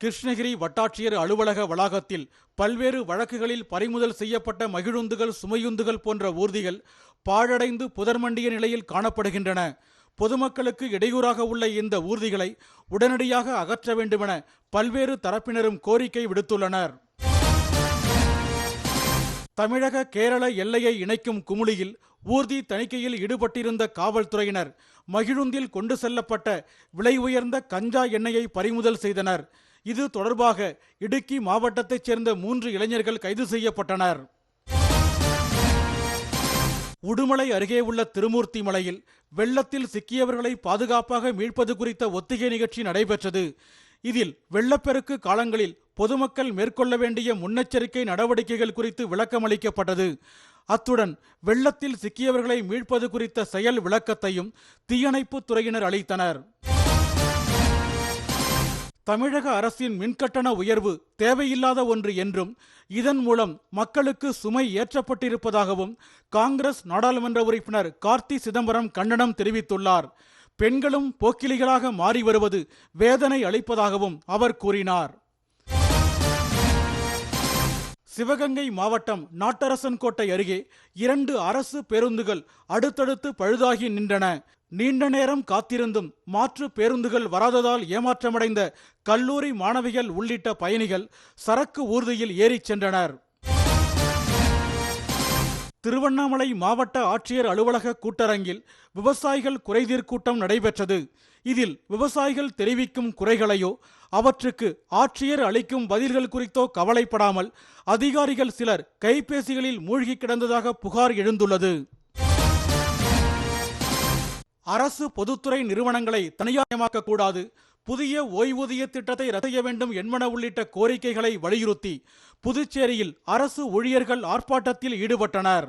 கிருஷ்ணகிரி வட்டாட்சியர் அலுவலக வளாகத்தில் பல்வேறு வழக்குகளில் பறிமுதல் செய்யப்பட்ட மகிழுந்துகள் சுமையுந்துகள் போன்ற ஊர்திகள் பாழடைந்து புதர்மண்டிய நிலையில் காணப்படுகின்றன. பொதுமக்களுக்கு இடையூறாக உள்ள இந்த ஊர்திகளை உடனடியாக அகற்ற வேண்டுமென பல்வேறு தரப்பினரும் கோரிக்கை விடுத்துள்ளனர். தமிழக கேரள எல்லையை இணைக்கும் குமுளியில் ஊர்தி தணிக்கையில் ஈடுபட்டிருந்த காவல்துறையினர் மகிழுந்தில் கொண்டு செல்லப்பட்ட விலை உயர்ந்த கஞ்சா எண்ணெயை பறிமுதல் செய்தனர். இது தொடர்பாக இடுக்கி மாவட்டத்தைச் சேர்ந்த மூன்று இளைஞர்கள் கைது செய்யப்பட்டனர். உடுமலை அருகே உள்ள திருமூர்த்தி மலையில் வெள்ளத்தில் சிக்கியவர்களை பாதுகாப்பாக மீட்பது குறித்த ஒத்திகை நிகழ்ச்சி நடைபெற்றது. இதில் வெள்ளப்பெருக்கு காலங்களில் பொதுமக்கள் மேற்கொள்ள வேண்டிய முன்னெச்சரிக்கை நடவடிக்கைகள் குறித்து விளக்கமளிக்கப்பட்டது அத்துடன் வெள்ளத்தில் சிக்கியவர்களை மீட்பது குறித்த செயல் விளக்கத்தையும் தீயணைப்புத் துறையினர் அளித்தனர். தமிழக அரசின் மின்கட்டண உயர்வு தேவையில்லாத ஒன்று என்றும் இதன் மூலம் மக்களுக்கு சுமை ஏற்றப்பட்டிருப்பதாகவும் காங்கிரஸ் நாடாளுமன்ற உறுப்பினர் கார்த்தி சிதம்பரம் கண்டனம் தெரிவித்துள்ளார். பெண்களும் போக்கிலிகளாக மாறி வருவது வேதனை அளிப்பதாகவும் அவர் கூறினார். சிவகங்கை மாவட்டம் நாட்டரசன் கோட்டை அருகே இரண்டு அரசு பேருந்துகள் அடுத்தடுத்து பழுதாகி நின்றன. நீண்ட நேரம் காத்திருந்தும் மாற்று பேருந்துகள் வராததால் ஏமாற்றமடைந்த கல்லூரி மாணவிகள் உள்ளிட்ட பயணிகள் சரக்கு ஊர்தியில் ஏறிச் சென்றனர். திருவண்ணாமலை மாவட்ட ஆட்சியர் அலுவலக கூட்டரங்கில் விவசாயிகள் குறைதீர் கூட்டம் நடைபெற்றது. இதில் விவசாயிகள் தெரிவிக்கும் குறைகளையோ அவற்றுக்கு ஆட்சியர் அளிக்கும் பதில்கள் குறித்தோ கவலைப்படாமல் அதிகாரிகள் சிலர் கைபேசிகளில் மூழ்கி கிடந்ததாக புகார் எழுந்துள்ளது. அரசு பொதுத்துறை நிறுவனங்களை தனியாயமாக்க கூடாது புதிய ஓய்வூதிய திட்டத்தை ரத்து செய்ய வேண்டும் என்பன உள்ளிட்ட கோரிக்கைகளை வலியுறுத்தி புதுச்சேரியில் அரசு ஊழியர்கள் ஆர்ப்பாட்டத்தில் ஈடுபட்டனர்.